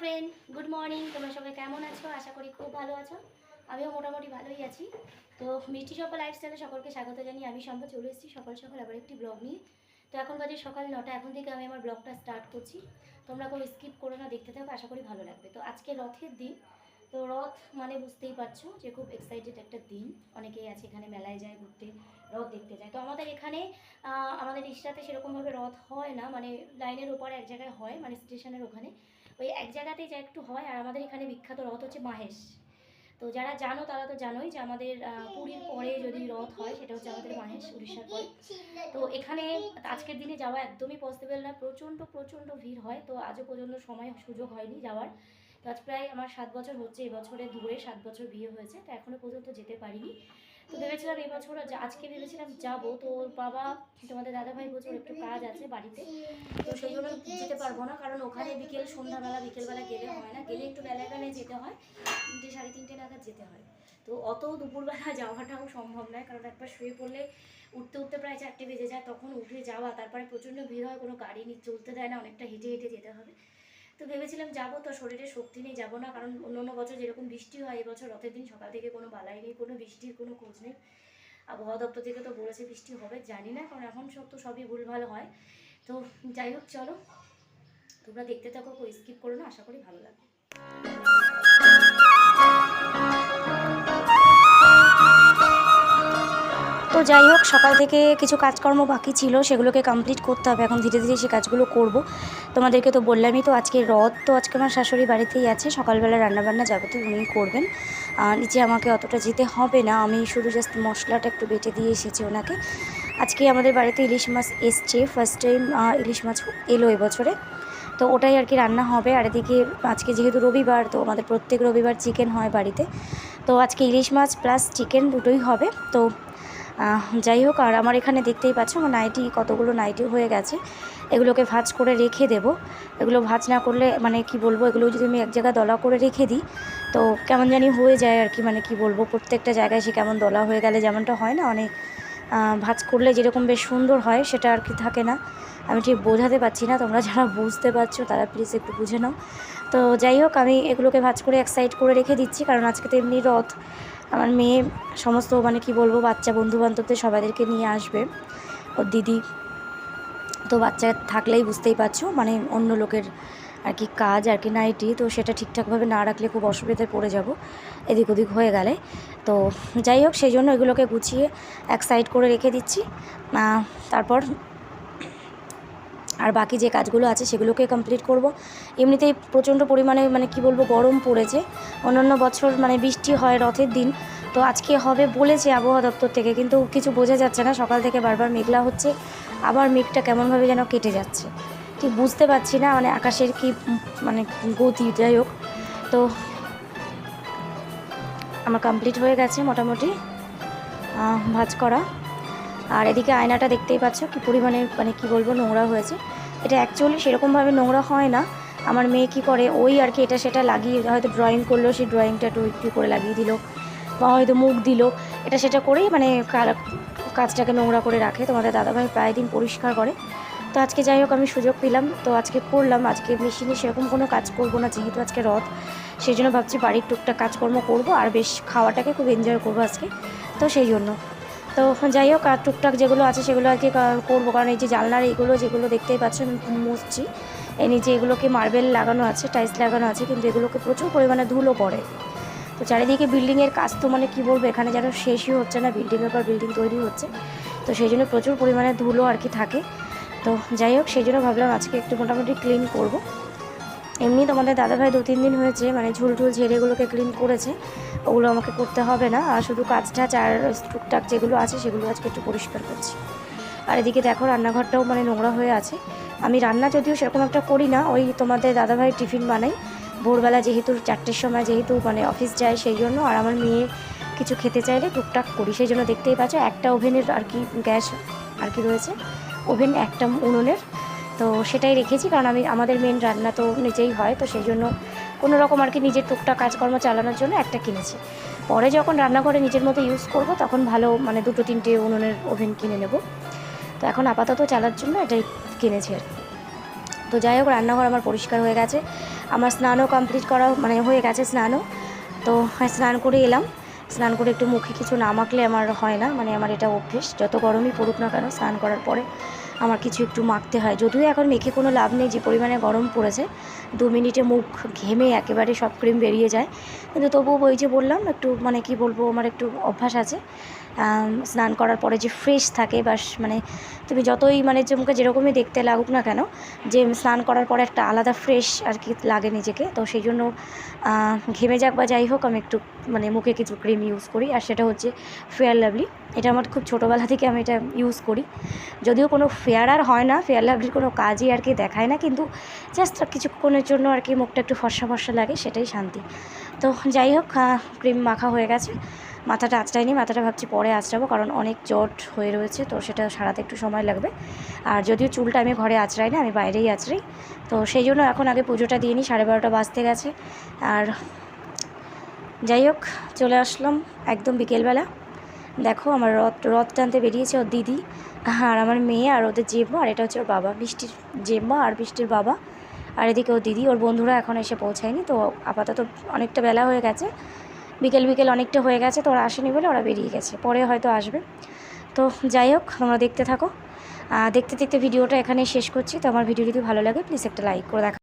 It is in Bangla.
ফ্রেন্ড গুড মর্নিং তোমরা সবাই কেমন আছো? আশা করি খুব ভালো আছো। আমিও মোটামুটি ভালোই আছি। তো মিষ্টি সকাল লাইফস্টাইলে সকলকে স্বাগত জানিয়ে আমি সম্ভব চলে এসেছি সকাল সকাল আবার একটি ব্লগ নিয়ে। তো এখন বাজে সকাল নটা, এখন থেকে আমি আমার ব্লগটা স্টার্ট করছি। তোমরা কেউ স্কিপ করো না, দেখতে থাকো, আশা করি ভালো লাগবে। তো আজকে রথের দিন। তো রথ মানে বুঝতেই পারছ যে খুব এক্সাইটেড একটা দিন। অনেকেই আছে এখানে মেলায় যায়, ঘুরতে রথ দেখতে যায়। তো আমাদের এখানে আমাদের ইস্টাতে সেরকমভাবে রথ হয় না। মানে লাইনের ওপরে এক জায়গায় হয় মানে স্টেশনের ওখানে। ওই এক জায়গাতেই যা একটু হয়, আর আমাদের এখানে বিখ্যাত রথ হচ্ছে মাহেশ। তো যারা জানো তারা তো জানোই যে আমাদের পুরীর পরে যদি রথ হয়, সেটা হচ্ছে আমাদের মাহেশ উড়িষ্যার পরে। তো এখানে আজকের দিনে যাওয়া একদমই পসিবল না। প্রচণ্ড প্রচণ্ড ভিড় হয়। তো আজও পর্যন্ত সময়, সুযোগ হয়নি যাওয়ার। তো প্রায় আমার সাত বছর হচ্ছে এবছরে দূরে সাত বছর বিয়ে হয়েছে, তো এখনও পর্যন্ত যেতে পারিনি। তো ভেবেছিলাম এবছর আজকে ভেবেছিলাম যাব, তো ওর বাবা, তোমাদের দাদাভাই বলছে একটু কাজ আছে বাড়িতে, তো সেই জন্য যেতে পারব না, কারণ ওখানে বিকেল, সন্ধ্যাবেলা, বিকেলবেলা গেলে হয় না, গেলে একটু বেলায় বেলায় যেতে হয়, তিনটে, সাড়ে তিনটে নাগাদ যেতে হয়। তো অত দুপুরবেলা যাওয়াটাও সম্ভব নয়, কারণ একবার শুয়ে পড়লে উঠতে উঠতে প্রায় চারটে বেজে যায়, তখন উঠে যাওয়া, তারপরে প্রচণ্ড ভিড় হয়, কোনো গাড়ি নিয়ে চলতে দেয় না, অনেকটা হেঁটে হেঁটে যেতে হবে। তো ভেবেছিলাম যাব, তো শরীরে শক্তি নেই, যাব না। কারণ অন্য অন্য বছর যেরকম বৃষ্টি হয় এবছর রথের দিন সকাল থেকে কোনো বালাই নেই, কোনো বৃষ্টির কোনো খোঁজ নেই। আবহাওয়া দপ্তর থেকে তো বলেছে বৃষ্টি হবে, জানি না, কারণ এখন সব তো সবই ভুলভাল হয়। তো যাই হোক, চলো। তোমরা দেখতে থাকো স্কিপ করো না, আশা করি ভালো লাগবে। যাই হোক, সকাল থেকে কিছু কাজকর্ম বাকি ছিল, সেগুলোকে কমপ্লিট করতে হবে। এখন ধীরে ধীরে সেই কাজগুলো করব। তোমাদেরকে তো বললামই তো, আজকে রথ তো আজকে আমার শাশুড়ি বাড়িতেই আছে। সকালবেলা রান্নাবান্না যাবতীয় উনি করবেন। আর নিচে আমাকে অতটা যেতে হবে না। আমি শুধু জাস্ট মশলাটা একটু বেটে দিয়ে এসেছি ওনাকে। আজকে আমাদের বাড়িতে ইলিশ মাছ এসছে। ফার্স্ট টাইম ইলিশ মাছ এলো এবছরে। তো ওটাই আর কি রান্না হবে। আর এদিকে আজকে যেহেতু রবিবার, তো আমাদের প্রত্যেক রবিবার চিকেন হয় বাড়িতে। তো আজকে ইলিশ মাছ প্লাস চিকেন দুটোই হবে। তো যাই হোক, আর আমার এখানে দেখতেই পাচ্ছ আমার নাইটি, কতগুলো নাইটি হয়ে গেছে। এগুলোকে ভাজ করে রেখে দেব। এগুলো ভাজ না করলে মানে কি বলব, এগুলো যদি আমি এক জায়গায় দলা করে রেখে দিই, তো কেমন জানি হয়ে যায় আর কি মানে কি বলব, প্রত্যেকটা জায়গায় সে কেমন দলা হয়ে গেলে যেমনটা হয় না, অনেক ভাজ করলে যেরকম বেশ সুন্দর হয়, সেটা আর কি থাকে না। আমি ঠিক বোঝাতে পারছি না, তোমরা যারা বুঝতে পারছ, তারা প্লিজ একটু বুঝে নাও। তো যাই হোক, আমি এগুলোকে ভাজ করে এক সাইড করে রেখে দিচ্ছি, কারণ আজকে তো এমনি রথ। আমার মেয়ে সমস্ত মানে কি বলব, বাচ্চা বন্ধু বান্ধবদের সবাইদেরকে নিয়ে আসবে। ওর দিদি তো বাচ্চা থাকলেই বুঝতেই পারছ মানে অন্য লোকের আর কি কাজ আর কি নাইটি, তো সেটা ঠিকঠাকভাবে না রাখলে খুব অসুবিধায় পড়ে যাব। এদিক ওদিক হয়ে গেলে। তো যাই হোক, সেই জন্য এগুলোকে গুছিয়ে এক সাইড করে রেখে দিচ্ছি। তারপর আর বাকি যে কাজগুলো আছে সেগুলোকে কমপ্লিট করব। এমনিতেই প্রচণ্ড পরিমাণে মানে কি বলব গরম পড়েছে। অন্যান্য বছর মানে বৃষ্টি হয় রথের দিন। তো আজকে হবে বলেছে আবহাওয়া দপ্তর থেকে, কিন্তু কিছু বোঝা যাচ্ছে না। সকাল থেকে বারবার মেঘলা হচ্ছে। আবার মেঘটা কেমনভাবে যেন কেটে যাচ্ছে। ঠিক বুঝতে পারছি না মানে আকাশের কি মানে গতি, যাই হোক। তো আমার কমপ্লিট হয়ে গেছে মোটামুটি। ভাজ করা। আর এদিকে আয়নাটা দেখতেই পাচ্ছ কি পরিমাণে মানে কি বলব, নোংরা হয়েছে। এটা অ্যাকচুয়ালি সেরকমভাবে নোংরা হয় না। আমার মেয়ে কী করে, ওই আর কি এটা সেটা লাগিয়ে হয়তো ড্রয়িং করল, সেই ড্রয়িংটা একটু একটু করে লাগিয়ে দিল বা হয়তো মুখ দিল। এটা সেটা করেই মানে কাজটাকে নোংরা করে রাখে। তোমাদের দাদাভাই প্রায় দিন পরিষ্কার করে। তো আজকে যাই হোক, আমি সুযোগ পেলাম। তো আজকে করলাম। আজকে মেশিনে সেরকম কোনো কাজ করব না, যেহেতু আজকে রথ। সেই জন্য ভাবছি বাড়ির টুকটাক কাজকর্ম করব। আর বেশ খাওয়াটাকে খুব এনজয় করব আজকে। তো সেই জন্য। তো যাই হোক, আর টুকটাক যেগুলো আছে সেগুলো আর কি করব। কারণ এই যে জানলার এইগুলো যেগুলো দেখতেই পাচ্ছ আমি মুছছি। এই নিচে এগুলোকে মার্বেল লাগানো আছে টাইলস লাগানো আছে, কিন্তু এগুলোকে প্রচুর পরিমাণে ধুলো পড়ে। তো চারিদিকে বিল্ডিংয়ের কাজ তো মানে কী বলব, এখানে যেন শেষই হচ্ছে না বিল্ডিংয়ের পর বিল্ডিং তৈরি হচ্ছে। তো সেই জন্য প্রচুর পরিমাণে ধুলো আর কি থাকে। তো যাই হোক, সেই জন্য ভাবলাম আজকে একটু মোটামুটি ক্লিন করব। এমনি তোমাদের দাদাভাই দু তিন দিন হয়েছে মানে ঝুল ঝুল ঝেড়েগুলোকে ক্লিন করেছে, ওগুলো আমাকে করতে হবে না, আর শুধু কাজ টাজ আর টুকটাক যেগুলো আছে সেগুলো আজকে একটু পরিষ্কার করছি। আর এদিকে দেখো রান্নাঘরটাও মানে নোংরা হয়ে আছে। আমি রান্না যদিও সেরকম একটা করি না, ওই তোমাদের দাদাভাই টিফিন বানাই। ভোরবেলা যেহেতু চারটের সময় যেহেতু মানে অফিস যায় সেই জন্য, আর আমার মেয়ে কিছু খেতে চাইলে টুকটাক করি, সেই জন্য দেখতেই পাচ্ছ একটা ওভেনের আর কি গ্যাস আর কি রয়েছে। ওভেন একটা উনুনের তো সেটাই রেখেছি কারণ আমি আমাদের মেন রান্না তো নিজেই হয় তো সেই জন্য কোনো রকম আর কি নিজের টুকটাক কাজকর্ম চালানোর জন্য একটা কিনেছি। পরে যখন রান্নাঘরে নিজের মতো ইউজ করব তখন ভালো মানে দুটো তিনটে উনুনের ওভেন কিনে নেব। তো এখন আপাতত চালার জন্য এটাই কিনেছি আর তো যাই হোক রান্নাঘর আমার পরিষ্কার হয়ে গেছে। আমার স্নানও কমপ্লিট করা মানে হয়ে গেছে স্নানও। তো হ্যাঁ, স্নান করে এলাম। স্নান করে একটু মুখে কিছু না মাখলে আমার হয় না মানে আমার এটা অভ্যেস। যত গরমই পড়ুক না কেন স্নান করার পরে আমার কিছু একটু মাখতে হয়। যদিও এখন মেখে কোনো লাভ নেই, যে পরিমাণে গরম পড়েছে, দু মিনিটে মুখ ঘেমে একেবারে সব ক্রিম বেরিয়ে যায়। কিন্তু তবুও ওই যে বললাম, একটু মানে কি বলব, আমার একটু অভ্যাস আছে। স্নান করার পরে যে ফ্রেশ থাকে বা মানে তুমি যতই মানে মুখে যেরকমই দেখতে লাগুক না কেন, যে স্নান করার পরে একটা আলাদা ফ্রেশ আর কি লাগে নিজেকে। তো সেই জন্য ঘেমে যাক বা যাই হোক, আমি একটু মানে মুখে কিছু ক্রিম ইউজ করি, আর সেটা হচ্ছে ফেয়ার লাভলি এটা আমার খুব ছোটোবেলা থেকে আমি এটা ইউজ করি। যদিও কোনো ফেয়ার আর হয় না ফেয়ার লাভলির কোনো কাজই আর কি দেখায় না, কিন্তু জাস্ট কিছুক্ষণের জন্য আর কি মুখটা একটু ফর্সা ফর্সা লাগে, সেটাই শান্তি। তো যাই হোক ক্রিম মাখা হয়ে গেছে। মাথাটা আঁচড়াইনি, মাথাটা ভাবছি পরে আঁচড়াবো, কারণ অনেক জট হয়ে রয়েছে, তো সেটা সারাতে একটু সময় লাগবে। আর যদিও চুলটা আমি ঘরে আঁচড়াই না, আমি বাইরেই আঁচড়াই। তো সেই জন্য এখন আগে পুজোটা দিয়ে নিই, সাড়ে বারোটা বাজতে গেছে। আর যাই হোক, চলে আসলাম একদম বিকেলবেলা। দেখো, আমার রথ রথ টানতে বেরিয়েছে ওর দিদি। হ্যাঁ আর আমার মেয়ে আর ওদের জেম্মা, আর এটা হচ্ছে ওর বাবা, বৃষ্টির জেম্মা আর বৃষ্টির বাবা। আর এদিকে ওর দিদি, ওর বন্ধুরা এখন এসে পৌঁছায়নি, তো আপাতত অনেকটা বেলা হয়ে গেছে। বিকেল বিকেল অনেকটা হয়ে গেছে, তো ওরা আসেনি বলে ওরা বেরিয়ে গেছে, পরে হয়তো আসবে। তো যাই হোক, তোমরা দেখতে থাকো। দেখতে দেখতে ভিডিওটা এখানে শেষ করছি, তো আমার ভিডিও যদি ভালো লাগে প্লিজ একটা লাইক করে দেখা